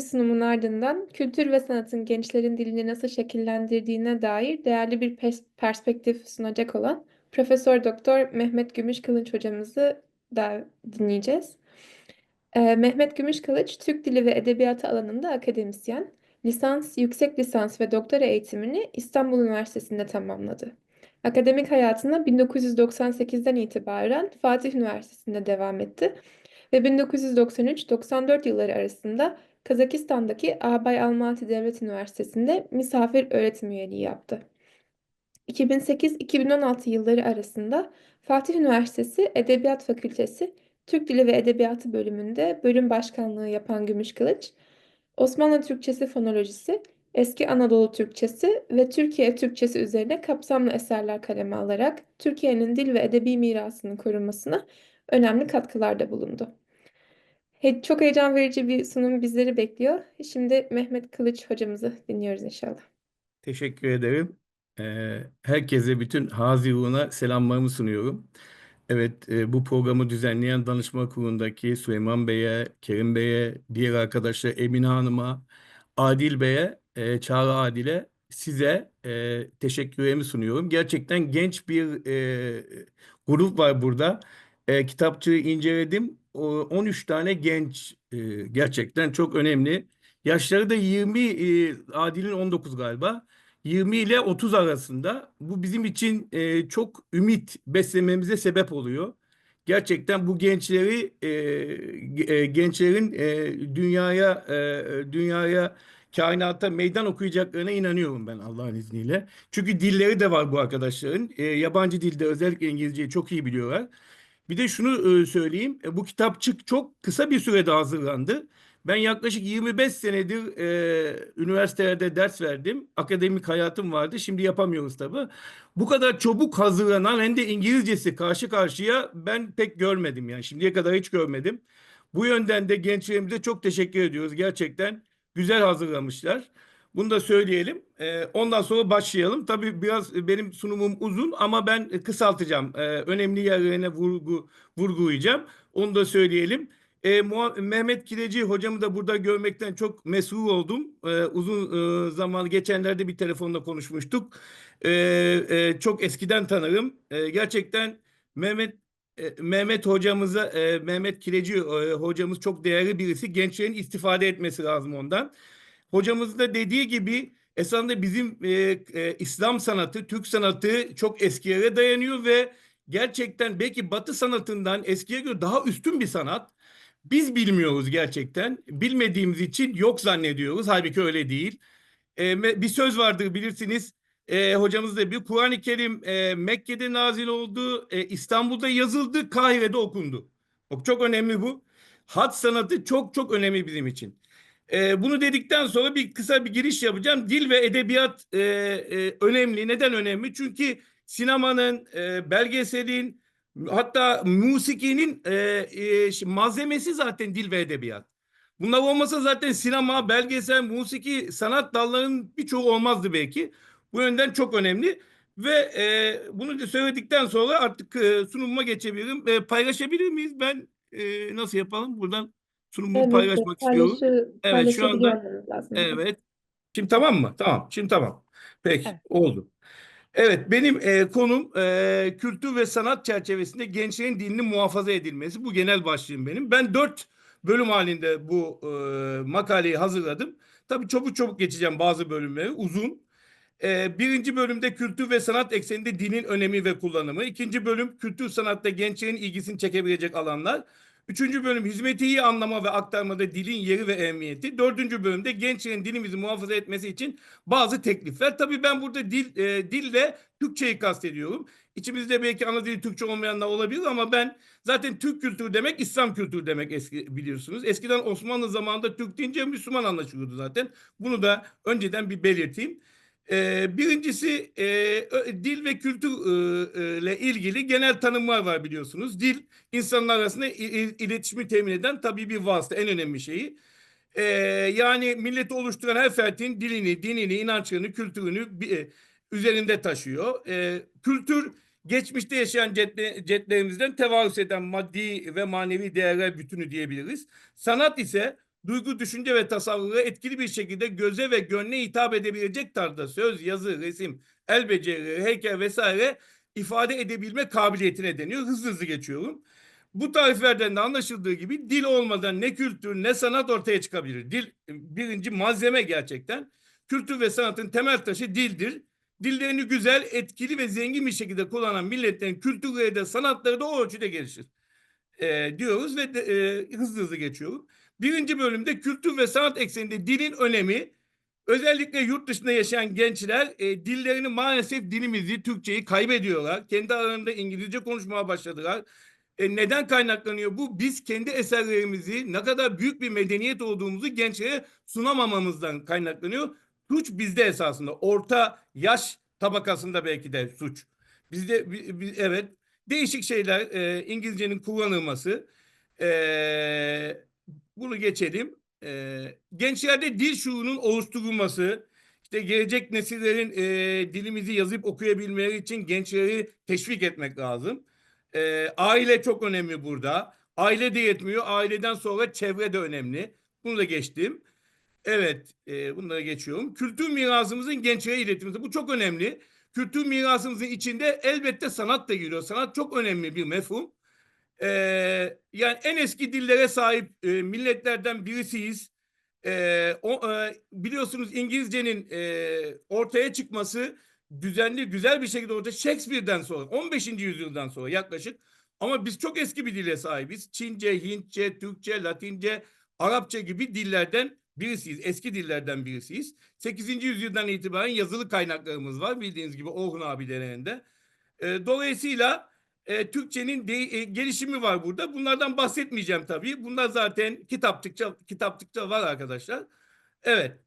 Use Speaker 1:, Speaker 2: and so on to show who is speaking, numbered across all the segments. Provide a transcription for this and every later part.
Speaker 1: bir sunumun ardından kültür ve sanatın gençlerin dilini nasıl şekillendirdiğine dair değerli bir pers- perspektif sunacak olan Profesör Doktor Mehmet Gümüşkılıç hocamızı da dinleyeceğiz. Ee, Mehmet Gümüşkılıç, Türk Dili ve Edebiyatı alanında akademisyen, lisans, yüksek lisans ve doktora eğitimini İstanbul Üniversitesi'nde tamamladı. Akademik hayatına 1998'den itibaren Fatih Üniversitesi'nde devam etti ve 1993-94 yılları arasında Kazakistan'daki Abay Almaty Devlet Üniversitesi'nde misafir öğretim üyeliği yaptı. 2008-2016 yılları arasında Fatih Üniversitesi Edebiyat Fakültesi Türk Dili ve Edebiyatı bölümünde bölüm başkanlığı yapan Gümüşkılıç, Osmanlı Türkçesi fonolojisi, Eski Anadolu Türkçesi ve Türkiye Türkçesi üzerine kapsamlı eserler kaleme alarak Türkiye'nin dil ve edebi mirasının korunmasına önemli katkılarda bulundu. Çok heyecan verici bir sunum bizleri bekliyor. Şimdi Mehmet Kılıç hocamızı dinliyoruz inşallah.
Speaker 2: Teşekkür ederim. Ee, herkese bütün Hazirun'a selamlarımı sunuyorum. Evet, e, bu programı düzenleyen danışma kurulundaki Süleyman Bey'e, Kerim Bey'e, diğer arkadaşlar Emine Hanım'a, Adil Bey'e, e, Çağrı Adil'e, size e, teşekkürlerimi sunuyorum. Gerçekten genç bir e, grup var burada. E, kitapçığı inceledim. O, 13 tane genç e, gerçekten çok önemli. Yaşları da 20, e, Adil'in 19 galiba. 20 ile 30 arasında. Bu bizim için e, çok ümit beslememize sebep oluyor. Gerçekten bu gençleri gençlerin dünyaya dünyaya kainata meydan okuyacaklarına inanıyorum ben Allah'ın izniyle. Çünkü dilleri de var bu arkadaşların. E, yabancı dilde özellikle İngilizceyi çok iyi biliyorlar. Bir de şunu e, söyleyeyim. E, bu kitapçık çok kısa bir sürede hazırlandı. Ben yaklaşık 25 senedir e, üniversitelerde ders verdim. Akademik hayatım vardı. Şimdi yapamıyoruz tabii. Bu kadar çabuk hazırlanan hem de İngilizcesi karşı karşıya ben pek görmedim yani. Şimdiye kadar hiç görmedim. Bu yönden de gençlerimize çok teşekkür ediyoruz. Gerçekten güzel hazırlamışlar. Bunu da söyleyelim. Ee, ondan sonra başlayalım. Tabii biraz benim sunumum uzun ama ben kısaltacağım. Ee, önemli yerlerine vurgu vurgulayacağım. Onu da söyleyelim. Ee, Mehmet Kireci hocamı da burada görmekten çok mesrur oldum. Uzun e, zaman geçenlerde bir telefonla konuşmuştuk. E, çok eskiden tanırım. Gerçekten Mehmet e, Mehmet hocamıza e, Mehmet Kireci e, hocamız çok değerli birisi. Gençlerin istifade etmesi lazım ondan. Hocamız da dediği gibi esasında bizim e, e, İslam sanatı, Türk sanatı çok eskilere dayanıyor ve gerçekten belki Batı sanatından eskiye göre daha üstün bir sanat. Biz bilmiyoruz gerçekten. Bilmediğimiz için yok zannediyoruz. Halbuki öyle değil. E, bir söz vardır bilirsiniz. E, hocamız da bir Kur'an-ı Kerim e, Mekke'de nazil oldu, e, İstanbul'da yazıldı, Kahire'de okundu. Çok önemli bu. Hat sanatı çok çok önemli bizim için. E, bunu dedikten sonra bir kısa bir giriş yapacağım. Dil ve edebiyat e, e, önemli. Neden önemli? Çünkü sinemanın, e, belgeselin, hatta musikinin e, e, malzemesi zaten dil ve edebiyat. Bunlar olmasa zaten sinema, belgesel, musiki, sanat dallarının birçoğu olmazdı belki. Bu yönden çok önemli. Ve e, bunu da söyledikten sonra artık e, sunumuma geçebilirim. E, paylaşabilir miyiz? Ben e, nasıl yapalım? Buradan sunumumu
Speaker 1: Evet,
Speaker 2: paylaşmak istiyorum.
Speaker 1: paylaşı,
Speaker 2: Evet, şu anda-. Evet. Şimdi tamam mı? Tamam. Şimdi tamam. Peki.
Speaker 1: Evet.
Speaker 2: Oldu. Evet, benim e, konum e, kültür ve sanat çerçevesinde gençlerin dilinin muhafaza edilmesi. Bu genel başlığım benim. Ben dört bölüm halinde bu e, makaleyi hazırladım. Tabii çabuk çabuk geçeceğim bazı bölümleri. Uzun. E, birinci bölümde kültür ve sanat ekseninde dinin önemi ve kullanımı. İkinci bölüm kültür sanatta gençlerin ilgisini çekebilecek alanlar. Üçüncü bölüm hizmeti iyi anlama ve aktarmada dilin yeri ve ehemmiyeti. Dördüncü bölümde gençlerin dilimizi muhafaza etmesi için bazı teklifler. Tabii ben burada dil e, dille Türkçeyi kastediyorum. İçimizde belki ana dili Türkçe olmayanlar olabilir ama ben zaten Türk kültürü demek İslam kültürü demek eski biliyorsunuz. Eskiden Osmanlı zamanında Türk deyince Müslüman anlaşılıyordu zaten. Bunu da önceden bir belirteyim. Ee, birincisi e, dil ve kültürle ilgili genel tanımlar var biliyorsunuz. Dil insanlar arasında iletişimi temin eden tabii bir vasıta en önemli şeyi. Ee, yani milleti oluşturan her fertin dilini, dinini, inançlarını, kültürünü e, üzerinde taşıyor. Ee, kültür geçmişte yaşayan cetle, cetlerimizden tevarüs eden maddi ve manevi değerler bütünü diyebiliriz. Sanat ise duygu, düşünce ve tasavvuru etkili bir şekilde göze ve gönle hitap edebilecek tarzda söz, yazı, resim, el becerileri, heykel vesaire ifade edebilme kabiliyetine deniyor. Hızlı hızlı geçiyorum. Bu tariflerden de anlaşıldığı gibi dil olmadan ne kültür ne sanat ortaya çıkabilir. Dil birinci malzeme gerçekten. Kültür ve sanatın temel taşı dildir. Dillerini güzel, etkili ve zengin bir şekilde kullanan milletlerin kültürleri de sanatları da o ölçüde gelişir. Ee, diyoruz ve de, e, hızlı hızlı geçiyorum. Birinci bölümde kültür ve sanat ekseninde dilin önemi, özellikle yurt dışında yaşayan gençler e, dillerini maalesef dilimizi, Türkçeyi kaybediyorlar. Kendi aralarında İngilizce konuşmaya başladılar. E, neden kaynaklanıyor bu? Biz kendi eserlerimizi ne kadar büyük bir medeniyet olduğumuzu gençlere sunamamamızdan kaynaklanıyor. Suç bizde esasında. Orta yaş tabakasında belki de suç. Bizde bi- bi- evet değişik şeyler e, İngilizcenin kullanılması. E, bunu geçelim. E, gençlerde dil şuurunun oluşturulması, işte gelecek nesillerin e, dilimizi yazıp okuyabilmeleri için gençleri teşvik etmek lazım. E, aile çok önemli burada. Aile de yetmiyor. Aileden sonra çevre de önemli. Bunu da geçtim. Evet, e, bunları geçiyorum. Kültür mirasımızın gençlere iletilmesi. Bu çok önemli. Kültür mirasımızın içinde elbette sanat da giriyor. Sanat çok önemli bir mefhum. E, yani en eski dillere sahip e, milletlerden birisiyiz. E, o, e, biliyorsunuz İngilizcenin e, ortaya çıkması düzenli, güzel bir şekilde ortaya Shakespeare'den sonra, 15. yüzyıldan sonra yaklaşık. Ama biz çok eski bir dile sahibiz. Çince, Hintçe, Türkçe, Latince, Arapça gibi dillerden birisiyiz. Eski dillerden birisiyiz. 8. yüzyıldan itibaren yazılı kaynaklarımız var. Bildiğiniz gibi Orhun abilerinde. E, dolayısıyla e, Türkçenin de, e, gelişimi var burada. Bunlardan bahsetmeyeceğim tabii. Bunlar zaten kitaptıkça kitaptıkça var arkadaşlar. Evet.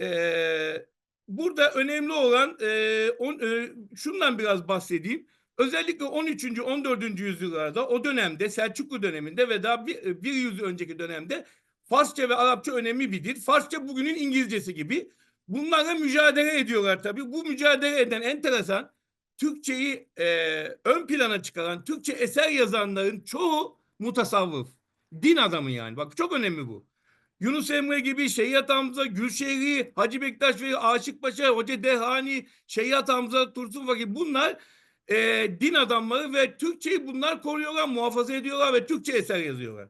Speaker 2: E, burada önemli olan e, on, e, şundan biraz bahsedeyim. Özellikle 13. 14. yüzyıllarda o dönemde Selçuklu döneminde ve daha bir, bir yüzyıl önceki dönemde Farsça ve Arapça önemli bir dil. Farsça bugünün İngilizcesi gibi. Bunlarla mücadele ediyorlar tabii. Bu mücadele eden enteresan Türkçeyi e, ön plana çıkaran Türkçe eser yazanların çoğu mutasavvıf. Din adamı yani. Bak çok önemli bu. Yunus Emre gibi, Şeyhat Hamza, Gülşehri, Hacı Bektaş ve Aşık Paşa, Hoca Dehani, Şeyhat Hamza, Tursun Fakir bunlar e, din adamları ve Türkçeyi bunlar koruyorlar, muhafaza ediyorlar ve Türkçe eser yazıyorlar.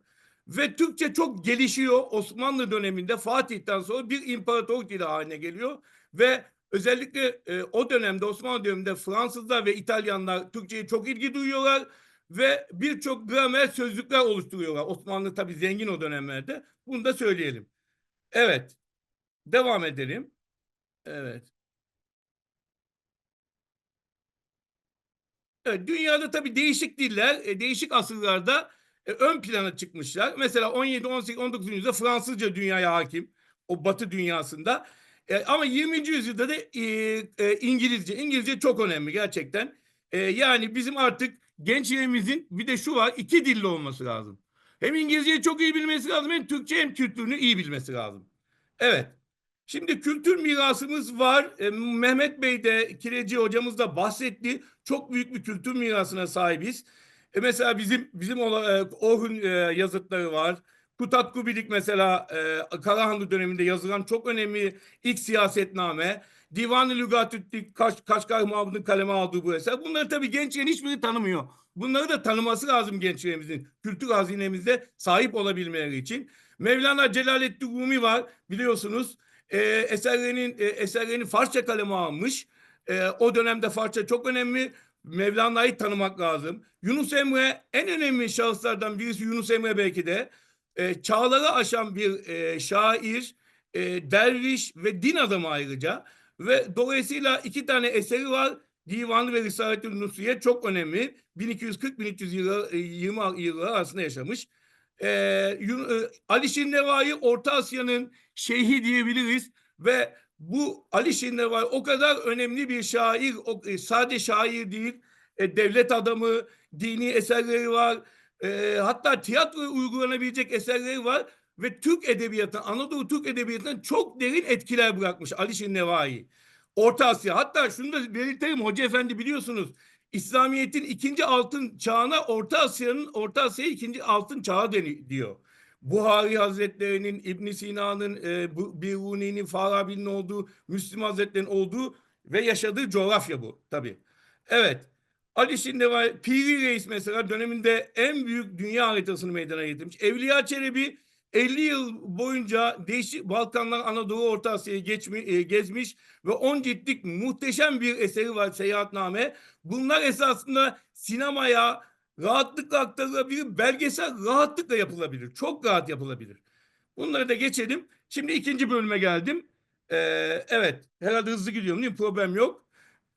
Speaker 2: Ve Türkçe çok gelişiyor. Osmanlı döneminde Fatih'ten sonra bir imparatorluk dili haline geliyor. Ve özellikle e, o dönemde Osmanlı döneminde Fransızlar ve İtalyanlar Türkçe'ye çok ilgi duyuyorlar. Ve birçok gramer sözlükler oluşturuyorlar. Osmanlı tabii zengin o dönemlerde. Bunu da söyleyelim. Evet. Devam edelim. Evet. Evet, dünyada tabii değişik diller, e, değişik asırlarda e, ön plana çıkmışlar. Mesela 17, 18, 19. yüzyılda Fransızca dünyaya hakim. O batı dünyasında. E, ama 20. yüzyılda da e, e, İngilizce. İngilizce çok önemli gerçekten. E, yani bizim artık gençlerimizin bir de şu var iki dilli olması lazım. Hem İngilizceyi çok iyi bilmesi lazım hem Türkçe hem kültürünü iyi bilmesi lazım. Evet. Şimdi kültür mirasımız var. E, Mehmet Bey de Kireci hocamız da bahsetti. Çok büyük bir kültür mirasına sahibiz. E, mesela bizim bizim ola- e, Orhun e, yazıtları var. Kutat Kubilik mesela e, Karahanlı döneminde yazılan çok önemli ilk siyasetname. Divan-ı Lügatüddin Kaş, Kaşgar Mahmud'un kaleme aldığı bu eser. Bunları tabii gençlerin hiçbiri tanımıyor. Bunları da tanıması lazım gençlerimizin. Kültür hazinemizde sahip olabilmeleri için. Mevlana Celaleddin Rumi var biliyorsunuz. E, eserlerinin e, eserlerini Farsça kaleme almış. E, o dönemde Farsça çok önemli. Mevlana'yı tanımak lazım. Yunus Emre en önemli şahıslardan birisi Yunus Emre belki de. E, çağları aşan bir e, şair, e, derviş ve din adamı ayrıca. Ve dolayısıyla iki tane eseri var. Divanı ve Risalet-ül Nusriye çok önemli. 1240-1320 yılları arasında yaşamış. E, Yun- e, Ali Şir Nevai Orta Asya'nın şeyhi diyebiliriz ve bu Ali Şir Nevai o kadar önemli bir şair, o, e, sade şair değil, e, devlet adamı, dini eserleri var. E, hatta tiyatroya uygulanabilecek eserleri var ve Türk edebiyatına, Anadolu Türk edebiyatına çok derin etkiler bırakmış Ali Şir Nevai. Orta Asya. Hatta şunu da belirtelim Hoca Efendi biliyorsunuz. İslamiyet'in ikinci altın çağına Orta Asya'nın Orta Asya'ya ikinci altın çağı diyor. Buhari Hazretleri'nin, İbn Sina'nın, e, Biruni'nin, Farabi'nin olduğu, Müslim Hazretleri'nin olduğu ve yaşadığı coğrafya bu tabii. Evet. Ali şimdi var. Piri Reis mesela döneminde en büyük dünya haritasını meydana getirmiş. Evliya Çelebi 50 yıl boyunca değişik Balkanlar, Anadolu, Orta Asya'yı geçmi, e, gezmiş ve 10 ciltlik muhteşem bir eseri var Seyahatname. Bunlar esasında sinemaya rahatlıkla aktarılabilir, belgesel rahatlıkla yapılabilir. Çok rahat yapılabilir. Bunları da geçelim. Şimdi ikinci bölüme geldim. Ee, evet, herhalde hızlı gidiyorum değil mi? Problem yok.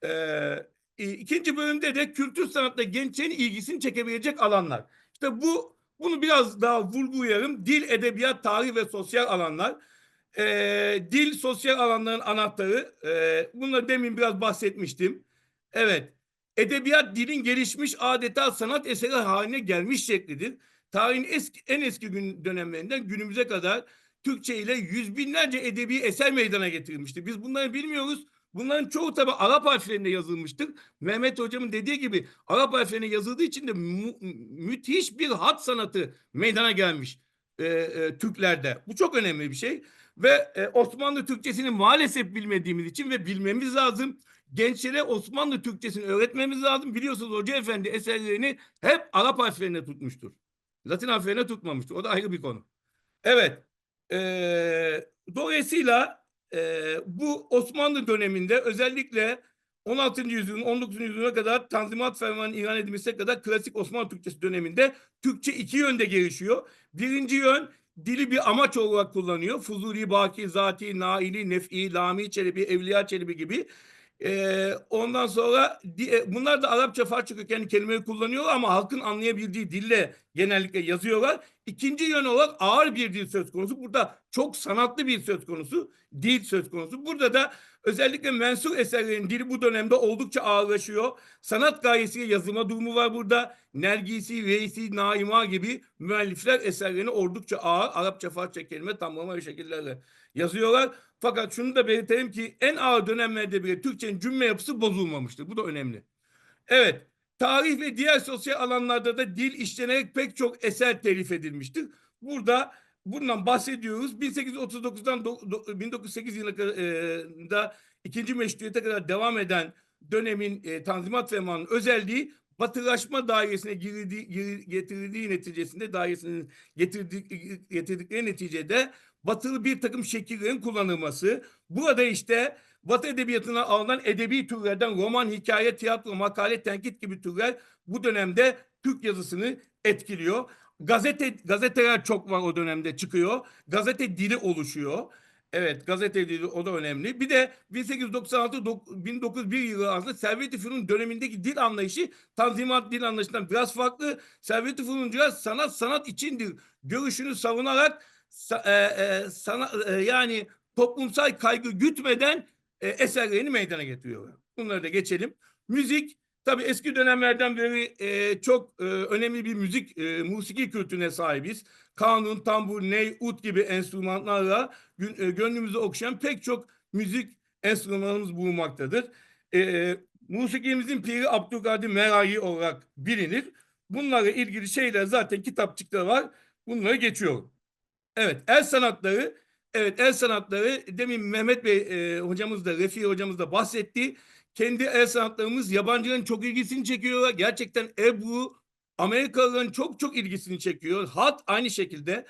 Speaker 2: Ee, ikinci bölümde de kültür sanatla gençlerin ilgisini çekebilecek alanlar. İşte bu bunu biraz daha vurgulayalım. Dil, edebiyat, tarih ve sosyal alanlar. Ee, dil, sosyal alanların anahtarı. Ee, bunları demin biraz bahsetmiştim. Evet. Edebiyat dilin gelişmiş adeta sanat eseri haline gelmiş şeklidir. Tarihin eski, en eski gün dönemlerinden günümüze kadar Türkçe ile yüz binlerce edebi eser meydana getirilmiştir. Biz bunları bilmiyoruz. Bunların çoğu tabi Arap harflerinde yazılmıştır. Mehmet hocamın dediği gibi Arap harflerine yazıldığı için de mü- müthiş bir hat sanatı meydana gelmiş e, e, Türklerde. Bu çok önemli bir şey. Ve e, Osmanlı Türkçesini maalesef bilmediğimiz için ve bilmemiz lazım. Gençlere Osmanlı Türkçesini öğretmemiz lazım. Biliyorsunuz Hoca Efendi eserlerini hep Arap harflerine tutmuştur. Latin harflerine tutmamıştır. O da ayrı bir konu. Evet. Ee, dolayısıyla e, bu Osmanlı döneminde özellikle 16. yüzyılın 19. yüzyıla kadar Tanzimat Fermanı'nın ilan edilmesine kadar klasik Osmanlı Türkçesi döneminde Türkçe iki yönde gelişiyor. Birinci yön dili bir amaç olarak kullanıyor. Fuzuli, Baki, Zati, Naili, Nef'i, Lami Çelebi, Evliya Çelebi gibi. Ee, ondan sonra e, bunlar da Arapça Farsça kökenli kelimeleri kullanıyorlar ama halkın anlayabildiği dille genellikle yazıyorlar. İkinci yön olarak ağır bir dil söz konusu. Burada çok sanatlı bir söz konusu, dil söz konusu. Burada da özellikle mensur eserlerin dili bu dönemde oldukça ağırlaşıyor. Sanat gayesiyle yazılma durumu var burada. Nergisi, Reisi, Naima gibi müellifler eserlerini oldukça ağır Arapça, Farsça kelime tamlama ve şekillerle yazıyorlar. Fakat şunu da belirtelim ki en ağır dönemlerde bile Türkçenin cümle yapısı bozulmamıştır. Bu da önemli. Evet, tarih ve diğer sosyal alanlarda da dil işlenerek pek çok eser telif edilmiştir. Burada bundan bahsediyoruz. 1839'dan do- do- 1908 yılına kadar e, ikinci meşruiyete kadar devam eden dönemin e, Tanzimat Fermanı'nın özelliği batılaşma dairesine girildiği, giri- getirildiği neticesinde dairesinin getirdik, getirdikleri neticede batılı bir takım şekillerin kullanılması. Burada işte Batı edebiyatına alınan edebi türlerden roman, hikaye, tiyatro, makale, tenkit gibi türler bu dönemde Türk yazısını etkiliyor. Gazete gazeteler çok var o dönemde çıkıyor. Gazete dili oluşuyor. Evet gazete dili o da önemli. Bir de 1896-1901 yılı arasında Servet-i Fünun dönemindeki dil anlayışı Tanzimat dil anlayışından biraz farklı. Servet-i Fünuncular sanat sanat içindir görüşünü savunarak sa- e, e, sana, e, yani toplumsal kaygı gütmeden e, eserlerini meydana getiriyorlar. Bunları da geçelim. Müzik tabii eski dönemlerden beri çok önemli bir müzik e, musiki kültürüne sahibiz. Kanun, tambur, ney, ut gibi enstrümanlarla gönlümüzü okşayan pek çok müzik enstrümanımız bulunmaktadır. E, musikimizin piri Abdülkadir Meragi olarak bilinir. Bunlarla ilgili şeyler zaten kitapçıkta var. Bunları geçiyorum. Evet, el sanatları. Evet, el sanatları. Demin Mehmet Bey e, hocamız da, Refi hocamız da bahsetti. Kendi el sanatlarımız yabancıların çok ilgisini çekiyorlar. Gerçekten Ebru, Amerikalıların çok çok ilgisini çekiyor. Hat aynı şekilde.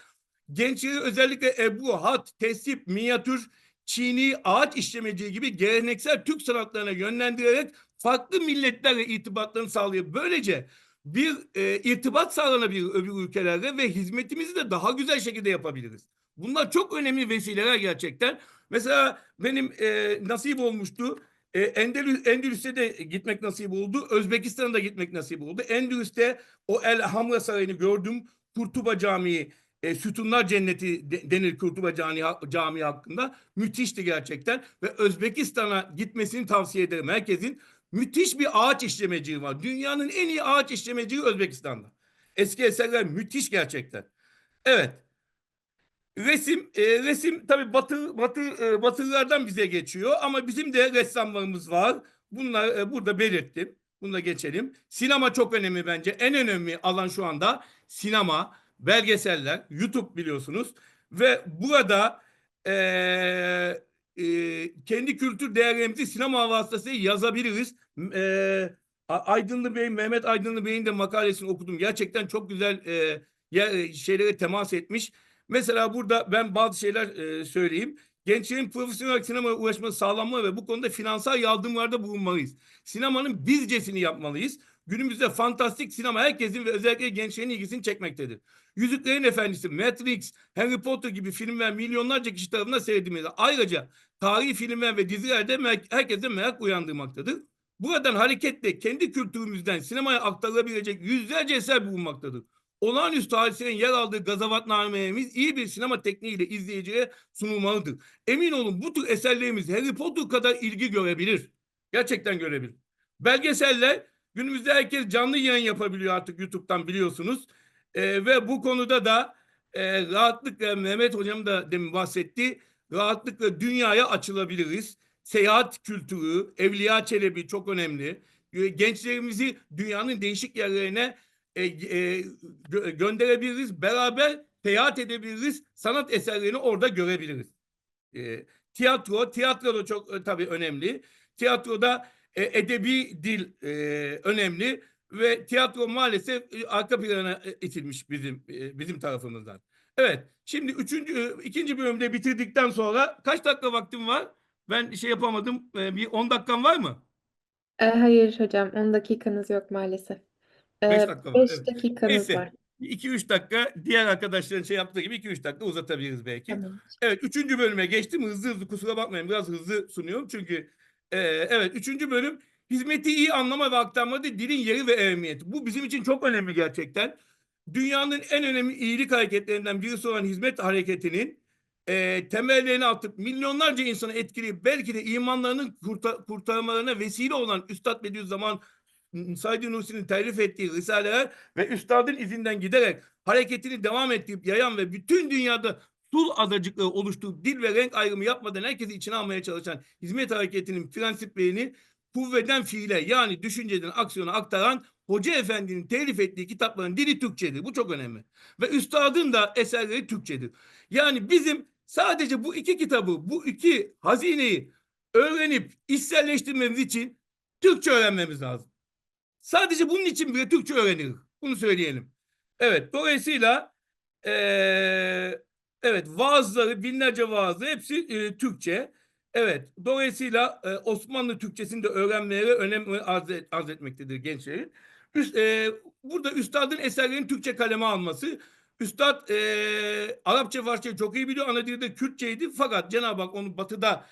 Speaker 2: Gençleri özellikle Ebru, hat, tesip, minyatür, çini, ağaç işlemeciliği gibi geleneksel Türk sanatlarına yönlendirerek farklı milletlerle irtibatlarını sağlıyor. Böylece bir e, irtibat sağlanabilir öbür ülkelerle ve hizmetimizi de daha güzel şekilde yapabiliriz. Bunlar çok önemli vesileler gerçekten. Mesela benim e, nasip olmuştu. E, Endülüs, Endülüs'e de gitmek nasip oldu. Özbekistan'a da gitmek nasip oldu. Endülüs'te o El Hamra Sarayı'nı gördüm. Kurtuba Camii, e, Sütunlar Cenneti de- denir Kurtuba Camii, Camii hakkında. Müthişti gerçekten. Ve Özbekistan'a gitmesini tavsiye ederim herkesin. Müthiş bir ağaç işlemeciliği var. Dünyanın en iyi ağaç işlemeciliği Özbekistan'da. Eski eserler müthiş gerçekten. Evet. Resim, e, resim tabii batı, batı, e, batılılardan bize geçiyor ama bizim de ressamlarımız var. Bunlar e, burada belirttim. Bunu da geçelim. Sinema çok önemli bence. En önemli alan şu anda sinema. belgeseller, YouTube biliyorsunuz ve burada eee, eee, kendi kültür değerlerimizi sinema vasıtasıyla yazabiliriz. A- Aydınlı Bey, Mehmet Aydınlı Bey'in de makalesini okudum. Gerçekten çok güzel eee, yer- şeylere temas etmiş. Mesela burada ben bazı şeyler eee, söyleyeyim. Gençlerin profesyonel sinemaya ulaşması sağlanmalı ve bu konuda finansal yardımlarda bulunmalıyız. Sinemanın bizcesini yapmalıyız. Günümüzde fantastik sinema herkesin ve özellikle gençlerin ilgisini çekmektedir. Yüzüklerin Efendisi, Matrix, Harry Potter gibi filmler milyonlarca kişi tarafından seyredilmeli. Ayrıca tarihi filmler ve dizilerde herkese merak uyandırmaktadır. Buradan hareketle kendi kültürümüzden sinemaya aktarılabilecek yüzlerce eser bulunmaktadır. Olağanüstü hadiselerin yer aldığı gazavatnamelerimiz iyi bir sinema tekniğiyle izleyiciye sunulmalıdır. Emin olun bu tür eserlerimiz Harry Potter kadar ilgi görebilir. Gerçekten görebilir. Belgeseller günümüzde herkes canlı yayın yapabiliyor artık YouTube'dan biliyorsunuz. Ee, ve bu konuda da e, rahatlıkla Mehmet Hocam da demin bahsetti. Rahatlıkla dünyaya açılabiliriz. Seyahat kültürü, Evliya Çelebi çok önemli. Ee, Gençlerimizi dünyanın değişik yerlerine e, e, gö- gönderebiliriz. Beraber seyahat edebiliriz. Sanat eserlerini orada görebiliriz. E, tiyatro, tiyatro da çok e, tabii önemli. Tiyatroda e, edebi dil e, önemli ve tiyatro maalesef e, arka plana e, itilmiş bizim e, bizim tarafımızdan. Evet, şimdi üçüncü, e, ikinci bölümde bitirdikten sonra kaç dakika vaktim var? Ben şey yapamadım. E, bir 10 dakikam var mı?
Speaker 1: Ee, hayır hocam 10 dakikanız yok maalesef.
Speaker 2: 5
Speaker 1: Ee,
Speaker 2: dakika var.
Speaker 1: 5
Speaker 2: Evet.
Speaker 1: dakikanız var.
Speaker 2: Neyse. 2-3 dakika diğer arkadaşların şey yaptığı gibi 2-3 dakika uzatabiliriz belki.
Speaker 1: Tamam.
Speaker 2: Evet üçüncü bölüme geçtim. Hızlı hızlı kusura bakmayın biraz hızlı sunuyorum. Çünkü e, evet üçüncü bölüm hizmeti iyi anlama ve aktarmada dilin yeri ve ehemmiyeti. Bu bizim için çok önemli gerçekten. Dünyanın en önemli iyilik hareketlerinden birisi olan hizmet hareketinin e, temellerini atıp milyonlarca insanı etkileyip belki de imanlarının kurta- kurtarmalarına vesile olan Üstad Bediüzzaman Said Nursi'nin telif ettiği risaleler ve üstadın izinden giderek hareketini devam ettirip yayan ve bütün dünyada sul adacıkları oluşturup dil ve renk ayrımı yapmadan herkesi içine almaya çalışan hizmet hareketinin prensiplerini kuvveden fiile yani düşünceden aksiyona aktaran Hoca Efendi'nin telif ettiği kitapların dili Türkçedir. Bu çok önemli. Ve üstadın da eserleri Türkçedir. Yani bizim sadece bu iki kitabı, bu iki hazineyi öğrenip içselleştirmemiz için Türkçe öğrenmemiz lazım. Sadece bunun için bile Türkçe öğrenilir. Bunu söyleyelim. Evet, dolayısıyla eee, evet vaazları, binlerce vaazı hepsi eee, Türkçe. Evet, dolayısıyla eee, Osmanlı Türkçesini de öğrenmeleri önem arz, et- arz etmektedir gençlerin. Üst, eee, burada üstadın eserlerini Türkçe kaleme alması. Üstad eee Arapça, Farsça çok iyi biliyor. Ana dili de Kürtçeydi. Fakat Cenab-ı Hak onu batıda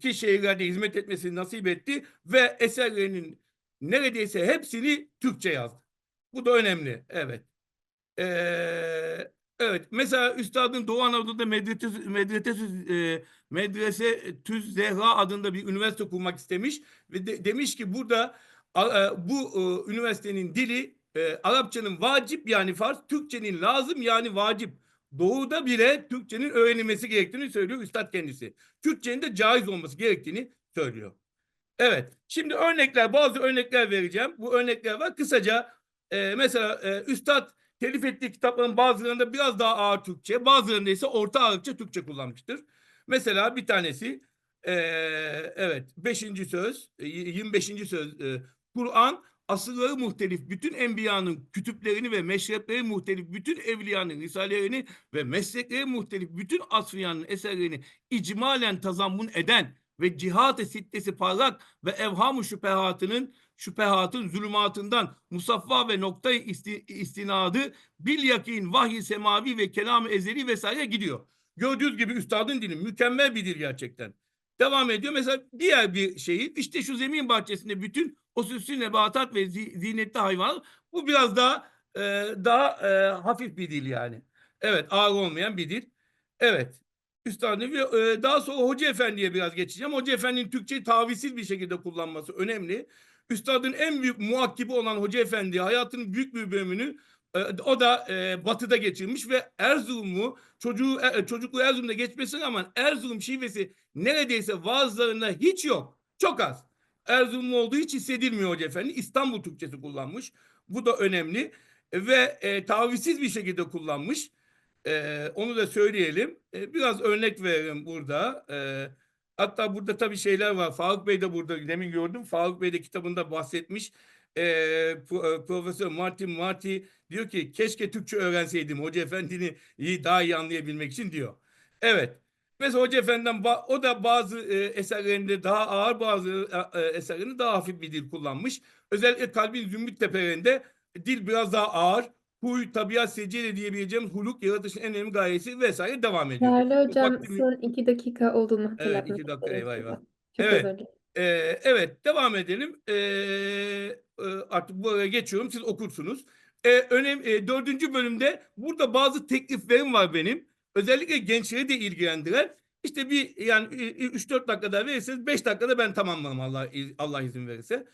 Speaker 2: ki şehirlerde hizmet etmesini nasip etti ve eserlerinin neredeyse hepsini Türkçe yazdı. Bu da önemli. Evet. Ee, evet. Mesela Üstad'ın Doğu Anadolu'da medrese, medrese, e, medrese Tüz Zehra adında bir üniversite kurmak istemiş ve de- demiş ki burada a- e, bu e, üniversitenin dili e, Arapçanın vacip yani farz, Türkçenin lazım yani vacip. Doğuda bile Türkçenin öğrenilmesi gerektiğini söylüyor Üstad kendisi. Kürtçenin de caiz olması gerektiğini söylüyor. Evet. Şimdi örnekler, bazı örnekler vereceğim. Bu örnekler var. Kısaca e, mesela e, Üstad telif ettiği kitapların bazılarında biraz daha ağır Türkçe, bazılarında ise orta ağırlıkça Türkçe kullanmıştır. Mesela bir tanesi e, evet 5. söz, e, 25. söz e, Kur'an asılları muhtelif bütün enbiyanın kütüplerini ve meşrepleri muhtelif bütün evliyanın risalelerini ve meslekleri muhtelif bütün asfiyanın eserlerini icmalen tazammun eden ve cihat-ı parlak ve evham-ı şüphehatının şüphehatın zulümatından musaffa ve noktayı isti, istinadı bil yakin vahiy semavi ve kelam-ı ezeli vesaire gidiyor. Gördüğünüz gibi üstadın dili mükemmel bir dil gerçekten. Devam ediyor. Mesela diğer bir şeyi işte şu zemin bahçesinde bütün o süslü nebatat ve zi, zinetli hayvan bu biraz daha e, daha e, hafif bir dil yani. Evet ağır olmayan bir dil. Evet. Üstadın ve e, daha sonra Hoca Efendi'ye biraz geçeceğim. Hoca Efendi'nin Türkçeyi tavizsiz bir şekilde kullanması önemli. Üstadın en büyük muhakkibi olan Hoca Efendi hayatının büyük bir bölümünü e, o da e, batıda geçirmiş ve Erzurum'u çocuğu e, çocukluğu Erzurum'da geçmesine rağmen Erzurum şivesi neredeyse vaazlarında hiç yok. Çok az. Erzurumlu olduğu hiç hissedilmiyor Hoca Efendi. İstanbul Türkçesi kullanmış. Bu da önemli. ve e, tavizsiz bir şekilde kullanmış. E, onu da söyleyelim. E, biraz örnek verelim burada. E, hatta burada tabii şeyler var. Faruk Bey de burada demin gördüm. Faruk Bey de kitabında bahsetmiş. E, Pro- e, Profesör Martin Marty diyor ki keşke Türkçe öğrenseydim hoca efendini iyi, daha iyi anlayabilmek için diyor. Evet. Mesela Hoca Efendi'den o da bazı e, eserlerinde daha ağır bazı e, e, eserlerinde daha hafif bir dil kullanmış. Özellikle Kalbin Zümrüt Tepelerinde dil biraz daha ağır. Huy, tabiat, secde diyebileceğimiz huluk, yaratışın en önemli gayesi vesaire devam ediyor.
Speaker 1: Değerli hocam
Speaker 2: Vaktimiz-
Speaker 1: son iki dakika olduğunu
Speaker 2: Evet,
Speaker 1: hatırlatmak
Speaker 2: iki dakika, eyvah, eyvah.
Speaker 1: Çok
Speaker 2: Evet. Ee, evet devam edelim. Ee, e, artık buraya geçiyorum. Siz okursunuz. Ee, önem, e, dördüncü bölümde burada bazı tekliflerim var benim. Özellikle gençleri de ilgilendiren. İşte bir yani 3-4 dakikada verirseniz 5 dakikada ben tamamlarım Allah Allah izin verirse.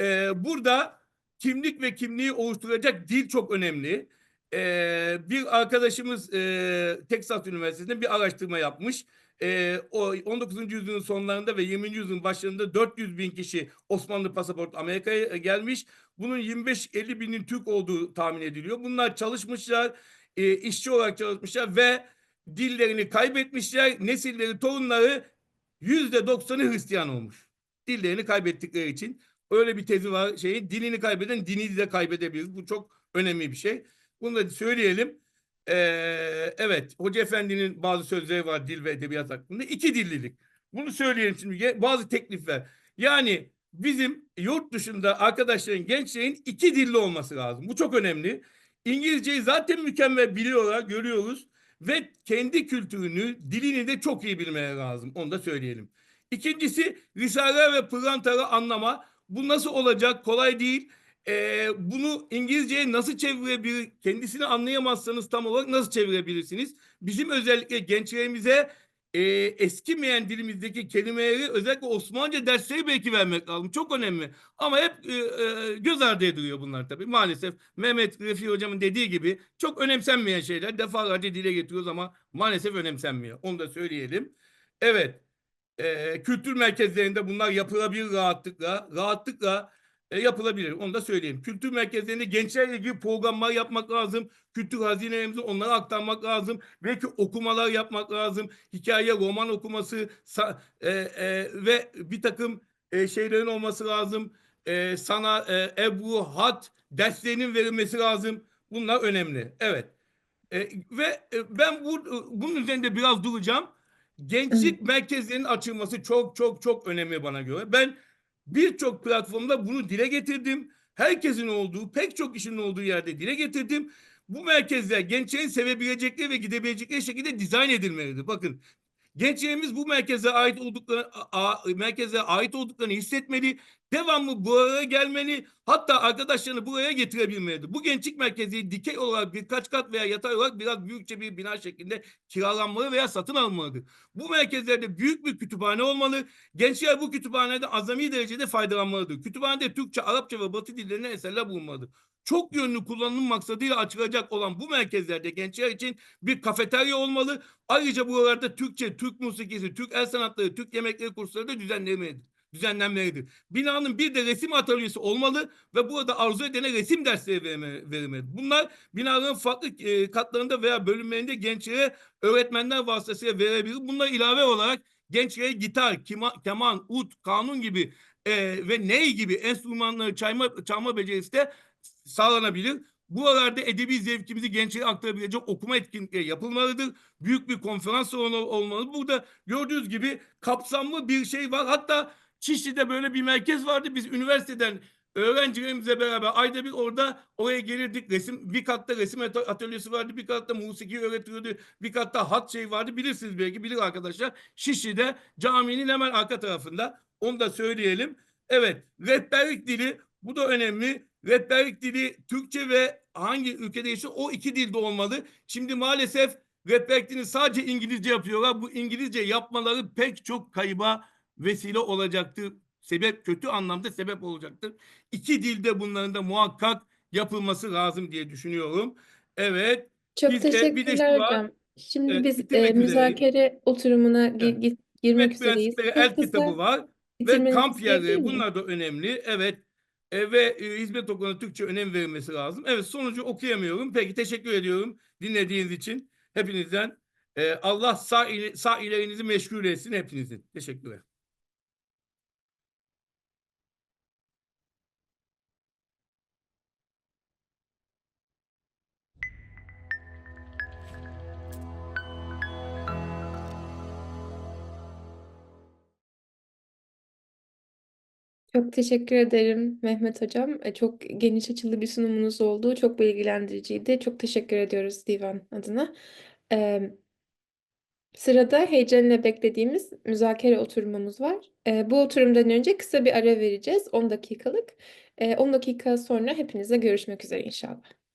Speaker 2: Ee, burada kimlik ve kimliği oluşturacak dil çok önemli. Ee, bir arkadaşımız e, Texas Üniversitesi'nde bir araştırma yapmış. Ee, o 19. yüzyılın sonlarında ve 20. yüzyılın başlarında 400 bin kişi Osmanlı pasaport Amerika'ya e, gelmiş. Bunun 25-50 binin Türk olduğu tahmin ediliyor. Bunlar çalışmışlar, e, işçi olarak çalışmışlar ve dillerini kaybetmişler. Nesilleri, torunları yüzde doksanı Hristiyan olmuş. Dillerini kaybettikleri için. Öyle bir tezi var şeyin. Dilini kaybeden dini de kaybedebilir. Bu çok önemli bir şey. Bunu da söyleyelim. Ee, evet, Hoca Efendi'nin bazı sözleri var dil ve edebiyat hakkında. İki dillilik. Bunu söyleyelim şimdi. Bazı teklifler. Yani bizim yurt dışında arkadaşların, gençlerin iki dilli olması lazım. Bu çok önemli. İngilizceyi zaten mükemmel biliyorlar, görüyoruz. Ve kendi kültürünü, dilini de çok iyi bilmeleri lazım. Onu da söyleyelim. İkincisi Risale ve Pırlantar'ı anlama. Bu nasıl olacak? Kolay değil. Ee, bunu İngilizceye nasıl çevirebilir? Kendisini anlayamazsanız tam olarak nasıl çevirebilirsiniz? Bizim özellikle gençlerimize e, eskimeyen dilimizdeki kelimeleri özellikle Osmanlıca dersleri belki vermek lazım. Çok önemli. Ama hep e, e, göz ardı ediliyor bunlar tabii. Maalesef Mehmet Refi hocamın dediği gibi çok önemsenmeyen şeyler defalarca dile getiriyoruz ama maalesef önemsenmiyor. Onu da söyleyelim. Evet. E, kültür merkezlerinde bunlar yapılabilir rahatlıkla. Rahatlıkla e, yapılabilir. Onu da söyleyeyim. Kültür merkezlerinde gençlerle ilgili programlar yapmak lazım. Kültür hazinelerimizi onlara aktarmak lazım. Belki okumalar yapmak lazım. Hikaye, roman okuması e, e, ve bir takım e, şeylerin olması lazım. E, sana e, Ebru, Hat derslerinin verilmesi lazım. Bunlar önemli. Evet. E, ve e, ben bu, bunun üzerinde biraz duracağım. Gençlik merkezlerinin açılması çok çok çok önemli bana göre. Ben birçok platformda bunu dile getirdim. Herkesin olduğu, pek çok kişinin olduğu yerde dile getirdim. Bu merkezler gençlerin sevebilecekleri ve gidebilecekleri şekilde dizayn edilmelidir. Bakın gençlerimiz bu merkeze ait oldukları a- a- merkeze ait olduklarını hissetmeli. Devamlı buraya gelmeli. Hatta arkadaşlarını buraya getirebilmelidir. Bu gençlik merkezi dikey olarak birkaç kat veya yatay olarak biraz büyükçe bir bina şeklinde kiralanmalı veya satın alınmalıdır. Bu merkezlerde büyük bir kütüphane olmalı. Gençler bu kütüphanede azami derecede faydalanmalıdır. Kütüphanede Türkçe, Arapça ve Batı dillerine eserler bulunmalıdır. Çok yönlü kullanım maksadıyla açılacak olan bu merkezlerde gençler için bir kafeterya olmalı. Ayrıca buralarda Türkçe, Türk musikisi, Türk el sanatları, Türk yemekleri kursları da düzenlenmelidir. Düzenlenmelidir. Binanın bir de resim atölyesi olmalı ve burada arzu edene resim dersleri verilmelidir. Bunlar binaların farklı e, katlarında veya bölümlerinde gençlere öğretmenler vasıtasıyla verebilir. Bunlar ilave olarak gençlere gitar, kima- keman, ut, kanun gibi e, ve ney gibi enstrümanları çalma, çalma becerisi de sağlanabilir. Buralarda edebi zevkimizi gençlere aktarabilecek okuma etkinlikleri yapılmalıdır. Büyük bir konferans salonu olmalı. Burada gördüğünüz gibi kapsamlı bir şey var. Hatta Şişli'de böyle bir merkez vardı. Biz üniversiteden öğrencilerimizle beraber ayda bir orada oraya gelirdik. Resim bir katta resim atölyesi vardı. Bir katta musiki öğretiliyordu. Bir katta hat şey vardı. Bilirsiniz belki bilir arkadaşlar. Şişli'de caminin hemen arka tarafında. Onu da söyleyelim. Evet, rehberlik dili bu da önemli. Rehberlik dili Türkçe ve hangi ülkedeyse o iki dilde olmalı. Şimdi maalesef rehberlik dilini sadece İngilizce yapıyorlar. Bu İngilizce yapmaları pek çok kayıba vesile olacaktır. Sebep kötü anlamda sebep olacaktır. İki dilde bunların da muhakkak yapılması lazım diye düşünüyorum. Evet.
Speaker 1: Çok
Speaker 2: Biz bir de
Speaker 1: teşekkürler
Speaker 2: var.
Speaker 1: hocam. Şimdi
Speaker 2: Evet,
Speaker 1: biz e, müzakere oturumuna gi-
Speaker 2: Evet.
Speaker 1: gi- girmek
Speaker 2: Hizmet
Speaker 1: üzereyiz.
Speaker 2: el kitabı var. Ve kamp yerleri bunlar da önemli. Evet. E, ve e, hizmet okuluna Türkçe önem verilmesi lazım. Evet sonucu okuyamıyorum. Peki teşekkür ediyorum dinlediğiniz için. Hepinizden e, Allah sağ, ile, sağ ilerinizi meşgul etsin hepinizin. Teşekkürler.
Speaker 1: Çok teşekkür ederim Mehmet Hocam. E, Çok geniş açılı bir sunumunuz oldu. Çok bilgilendiriciydi. Çok teşekkür ediyoruz Divan adına. Ee, Sırada heyecanla beklediğimiz müzakere oturumumuz var. Ee, bu oturumdan önce kısa bir ara vereceğiz. 10 dakikalık. Ee, 10 dakika sonra hepinize görüşmek üzere inşallah.